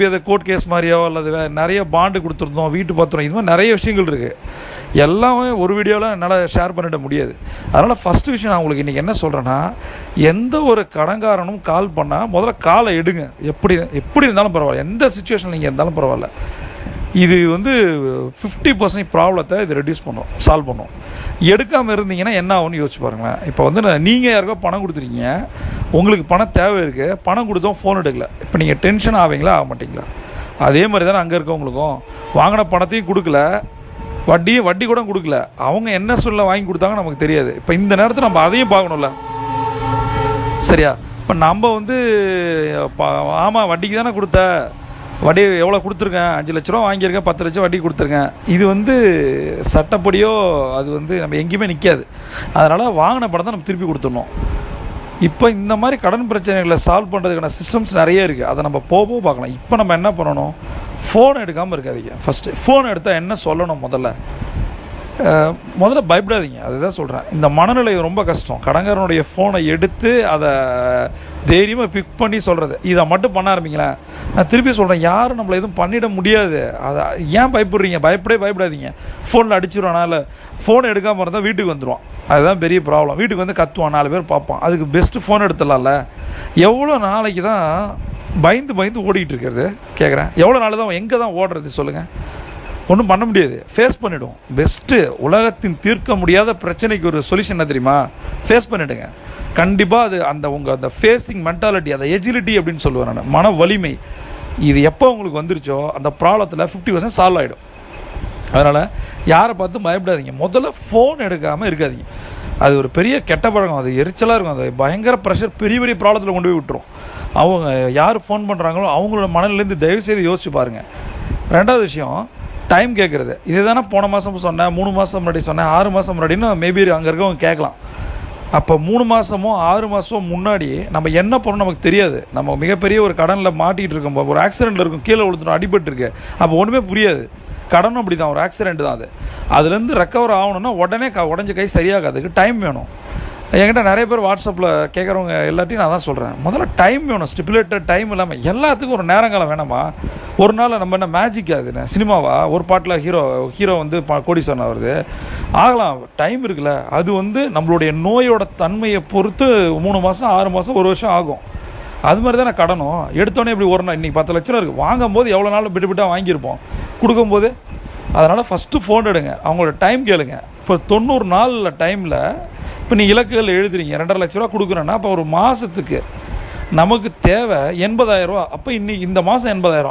அது court case மாதிரியோ அல்லது நிறைய பாண்டு கொடுத்துருந்தோம் வீட்டு பத்திரம் இது மாதிரி நிறைய விஷயங்கள் இருக்குது எல்லாமே ஒரு வீடியோவில் என்னால் ஷேர் பண்ணிட முடியாது. அதனால் ஃபஸ்ட்டு விஷயம் நான் உங்களுக்கு இன்றைக்கி என்ன சொல்கிறேன்னா எந்த ஒரு கடன்காரனும் கால் பண்ணால் முதல்ல காலை எடுங்க. எப்படி எப்படி இருந்தாலும் பரவாயில்ல. எந்த சுச்சுவேஷனில் நீங்கள் இருந்தாலும் பரவாயில்ல. இது வந்து ஃபிஃப்டி பர்சன்ட் ப்ராப்ளத்தை இது ரெடியூஸ் பண்ணும் சால்வ் பண்ணும். எடுக்காமல் இருந்தீங்கன்னா என்ன ஆகும்னு யோசிச்சு பாருங்களேன். இப்போ வந்து நீங்கள் யாருக்கோ பணம் கொடுத்துருக்கீங்க உங்களுக்கு பணம் தேவை இருக்குது பணம் கொடுத்தோம் ஃபோன் எடுக்கல. இப்போ நீங்கள் டென்ஷன் ஆவீங்களா? ஆக மாட்டிங்களா? அதே மாதிரி தானே அங்கே இருக்கவங்களுக்கும். வாங்கின பணத்தையும் கொடுக்கல. வட்டியும் வட்டி கூட கொடுக்கல. அவங்க என்ன சொல்ல வாங்கி கொடுத்தாங்க நமக்கு தெரியாது. இப்போ இந்த நேரத்தில் நம்ம அதையும் பார்க்கணும்ல. சரியா? இப்போ நம்ம வந்து ஆமாம் வட்டிக்கு தானே கொடுத்த. வட்டி எவ்வளோ கொடுத்துருக்கேன்? அஞ்சு லட்ச ரூபா வாங்கியிருக்கேன் பத்து லட்சம் வட்டி கொடுத்துருக்கேன். இது வந்து சட்டப்படியோ அது வந்து நம்ம எங்கேயுமே நிற்காது அதனால் வாங்கின படம் தான் நம்ம திருப்பி கொடுத்துடணும். இப்போ இந்த மாதிரி கடன் பிரச்சனைகளை சால்வ் பண்ணுறதுக்கான சிஸ்டம்ஸ் நிறைய இருக்குது அதை நம்ம போக போக பார்க்கலாம். இப்போ நம்ம என்ன பண்ணணும்? ஃபோன் எடுக்காமல் இருக்காதீங்க. ஃபஸ்ட்டு ஃபோன் எடுத்தால் என்ன சொல்லணும் முதல்ல? முதல்ல பயப்படாதீங்க. அதுதான் சொல்கிறேன் இந்த மனநிலை ரொம்ப கஷ்டம். கடங்காரனுடைய ஃபோனை எடுத்து அதை தைரியமாக பிக் பண்ணி சொல்கிறது இதை மட்டும் பண்ண ஆரம்பிங்களேன். நான் திருப்பி சொல்கிறேன் யாரும் நம்மளை எதுவும் பண்ணிட முடியாது. அதை ஏன் பயப்படுறீங்க? பயப்படவே பயப்படாதீங்க. ஃபோனில் அடிச்சிருவானா? இல்லை ஃபோன் எடுக்காமல் இருந்தால் வீட்டுக்கு வந்துடுவான் அதுதான் பெரிய ப்ராப்ளம் வீட்டுக்கு வந்து கத்துவான் நாலு பேர் பார்ப்பான். அதுக்கு பெஸ்ட்டு ஃபோன் எடுத்துடலாம்ல. எவ்வளோ நாளைக்கு தான் பயந்து பயந்து ஓடிக்கிட்டு இருக்கிறது? கேட்குறேன் எவ்வளோ நாள் தான் எங்கே தான் ஓடுறது சொல்லுங்கள் ஒன்றும் பண்ண முடியாது. ஃபேஸ் பண்ணிவிடும் பெஸ்ட்டு உலகத்தின் தீர்க்க முடியாத பிரச்சனைக்கு ஒரு சொல்யூஷன் என்ன தெரியுமா? ஃபேஸ் பண்ணிவிடுங்க கண்டிப்பாக அது அந்த உங்கள் அந்த ஃபேஸிங் மென்டாலிட்டி அந்த எஜிலிட்டி அப்படின்னு சொல்லுவேன் நான். மன வலிமை. இது எப்போ உங்களுக்கு வந்துருச்சோ அந்த ப்ராப்ளத்தில் ஃபிஃப்டி பர்சன்ட் சால்வ் ஆகிடும் அதனால் யாரை பார்த்து பயப்படாதீங்க. முதல்ல ஃபோன் எடுக்காமல் இருக்காதீங்க. அது ஒரு பெரிய கெட்ட பழக்கம். அது எரிச்சலாக இருக்கும். அது பயங்கர ப்ரெஷர் பெரிய பெரிய ப்ராப்ளத்தில் கொண்டு போய் விட்டுரும். அவங்க யார் ஃபோன் பண்ணுறாங்களோ அவங்களோட மனநிலேருந்து தயவு செய்து யோசிச்சு பாருங்கள் ரெண்டாவது விஷயம் டைம் கேட்குறது இது தானே போன மாதம் சொன்னேன் மூணு மாதம் முன்னாடி சொன்னேன் ஆறு மாதம் முன்னாடின்னு மேபி அங்கே இருக்கவங்க கேட்கலாம். அப்போ மூணு மாதமோ ஆறு மாதமோ முன்னாடி நம்ம என்ன பண்ணணும் நமக்கு தெரியாது. நம்ம மிகப்பெரிய ஒரு கடனில் மாட்டிகிட்டு இருக்கோம் ஒரு ஆக்சிடெண்ட்டில் இருக்கும் கீழே விழுந்துடும் அடிபட்டுருக்கு. அப்போ ஒன்றுமே புரியாது. கடனும் அப்படி தான் ஒரு ஆக்சிடெண்ட் தான் அது. அதுலேருந்து ரெக்கவர் ஆகணும்னா உடனே க உடஞ்ச கை சரியாகாதுக்கு டைம் வேணும். என்கிட்ட நிறைய பேர் வாட்ஸ்அப்பில் கேட்குறவங்க எல்லாத்தையும் நான் தான் சொல்கிறேன் முதல்ல டைம் வேணும் ஸ்டிப்புலேட்டட் டைம் இல்லாமல் எல்லாத்துக்கும் ஒரு நேரங்காலம் வேணாமா? ஒரு நாள் நம்ம என்ன மேஜிக் ஆகுதுண்ணே சினிமாவா? ஒரு பாட்டில் ஹீரோ ஹீரோ வந்து பா கோடீஸ்வரன் வருது ஆகலாம் டைம் இருக்குல்ல. அது வந்து நம்மளுடைய நோயோட தன்மையை பொறுத்து மூணு மாதம் ஆறு மாதம் ஒரு வருஷம் ஆகும். அது மாதிரி தானே கடனும். எடுத்தோடனே இப்படி ஒரு நாள் இன்றைக்கி பத்து லட்சம் இருக்குது வாங்கும்போது எவ்வளோ நாள் பிட்டு பிட்டாக வாங்கியிருப்போம். கொடுக்கும்போது அதனால் ஃபஸ்ட்டு ஃபோன் எடுங்க. அவங்களோட டைம் கேளுங்க. இப்போ தொண்ணூறு நாளில் டைமில் இப்போ நீ இலக்குகள் எழுதுறீங்க ரெண்டரை லட்ச ரூபா கொடுக்குறேன்னா அப்போ ஒரு மாதத்துக்கு நமக்கு தேவை எண்பதாயிரம் ரூபா. அப்போ இன்னைக்கு இந்த மாதம் எண்பதாயிரம்.